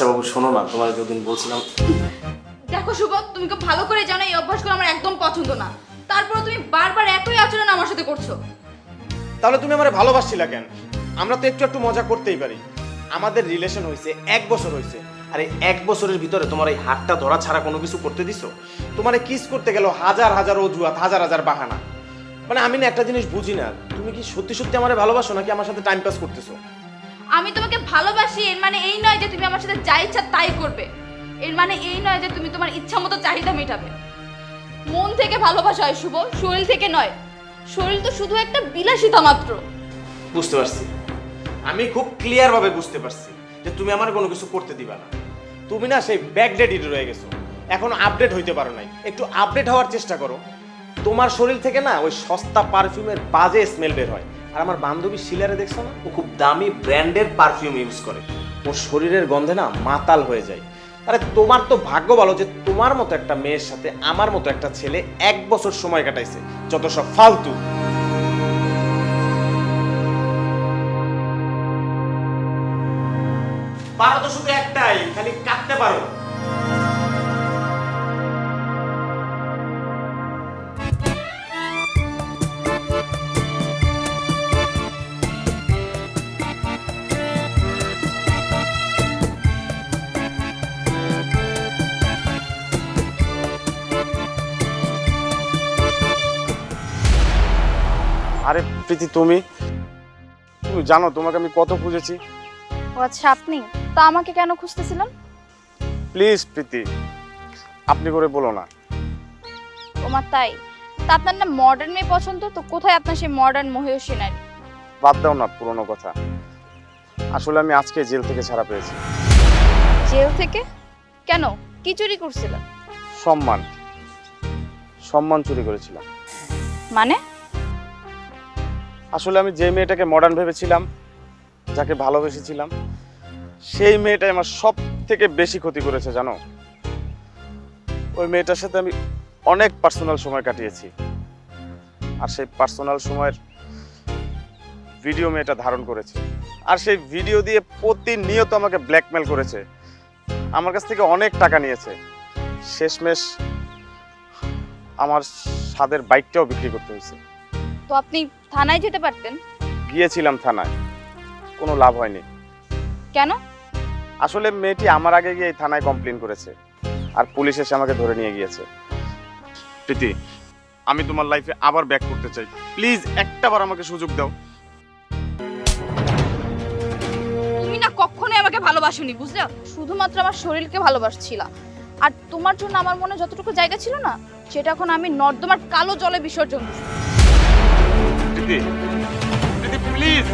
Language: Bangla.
আচ্ছা বাবু শোনো না তোমার যদিন বলছিলাম দেখো শুভ তুমি খুব ভালো করে জানো এই অভ্যাসগুলো আমার একদম পছন্দ না। তারপরে তুমি বারবার একই আচরণ আমার সাথে করছ। তাহলে তুমি আমার ভালোবাসছিলা কেন? আমরা তো একটু একটু মজা করতেই পারি। আমাদের রিলেশন হয়েছে এক বছর হয়েছে। আরে এক বছরের ভিতরে তোমার এই হাতটা ধরা ছাড়া কোনো কিছু করতে দিছো? তোমার কিস করতে গেল হাজার হাজার অজুহাত হাজার হাজার বাহানা। মানে আমি না একটা জিনিস বুঝি না তুমি কি সত্যি সত্যি আমার ভালোবাসো নাকি আমার সাথে টাইম পাস করতেছো? আমি তোমাকে ভালোবাসি, এর মানে এই নয় যে তুমি আমার সাথে যা ইচ্ছা তাই করবে। এর মানে এই নয় যে তুমি তোমার ইচ্ছা মতো চাহিদা মেটাবে। মন থেকে ভালোবাসা হয়, শুভ। শরীর থেকে নয়। শরীর তো শুধু একটা বিলাসিতা মাত্র। বুঝতে পারছি। আমি খুব ক্লিয়ার ভাবে বুঝতে পারছি যে তুমি আমার কোনো কিছু করতে দিবা না। তুমি না সেই ব্যাকডেটেড রয়ে গেছো। এখন আপডেট হইতে পারো নাই। একটু আপডেট হওয়ার চেষ্টা করো। তোমার শরীর থেকে না ওই সস্তা পারফিউমের বাজে স্মেল বের হয়। আর আমার বান্ধবী শিলারে দেখছ না? ও খুব দামি ব্র্যান্ডের পারফিউম ইউজ করে। ওর শরীরের গন্ধে না মাতাল হয়ে যায়। আরে তোমার তো ভাগ্য ভালো যে তোমার মতো একটা মেয়ের সাথে আমার মতো একটা ছেলে এক বছর সময় কাটাইছে, যত সব ফালতু। পারো তো শুধু একটাই, খালি কাটতে পারো। আরে প্রীতি তুমি? তুমি জানো তোমাকে আমি কত খুঁজেছি। ও আচ্ছা আপনি? তা আমাকে কেন খুঁজতেছিলেন? প্লিজ প্রীতি আপনি করে বলো না। তোমার তাই? তা আপনার না মডার্ন মেয়ে পছন্দ? তো কোথায় আপনার সেই মডার্ন মহিষী নারী বাদ দাও না পুরোনো কথা। আসলে আমি আজকে জেল থেকে ছাড়া পেয়েছি। জেল থেকে? কেন? কি চুরি করছিলেন? সম্মান। সম্মান চুরি করেছিলাম। মানে? আসলে আমি যে মেয়েটাকে মডার্ন ভেবেছিলাম, যাকে ভালোবেসেছিলাম, সেই মেয়েটাই আমার সব থেকে বেশি ক্ষতি করেছে, জানো? ওই মেয়েটার সাথে আমি অনেক পার্সোনাল সময় কাটিয়েছি। আর সেই পার্সোনাল সময়ের ভিডিও মেয়েটা ধারণ করেছে। আর সেই ভিডিও দিয়ে প্রতিনিয়ত আমাকে ব্ল্যাকমেল করেছে। আমার কাছ থেকে অনেক টাকা নিয়েছে। শেষমেশ আমার স্বাদের বাইকটাও বিক্রি করতে হয়েছে। তো আপনি থানায় যেতে পারতেন? গিয়েছিলাম থানায়। কোনো লাভ হয়নি। কেন? আসলে মেয়েটি আমার আগে গিয়ে এই থানায় কমপ্লেন করেছে আর পুলিশ এসে আমাকে ধরে নিয়ে গিয়েছে। প্রীতি আমি তোমার লাইফে আবার ব্যাক করতে চাই। প্লিজ একটাবার আমাকে সুযোগ দাও। তুমি না কখনোই আমাকে ভালোবাসোনি বুঝলে? শুধুমাত্র আমার শরীরকে ভালোবাসছিলা। আর তোমার জন্য আমার মনে যতটুকু জায়গা ছিল না সেটা এখন আমি নর্দমার কালো জলে বিসর্জন দিচ্ছি। প্রীতি প্রীতি প্লিজ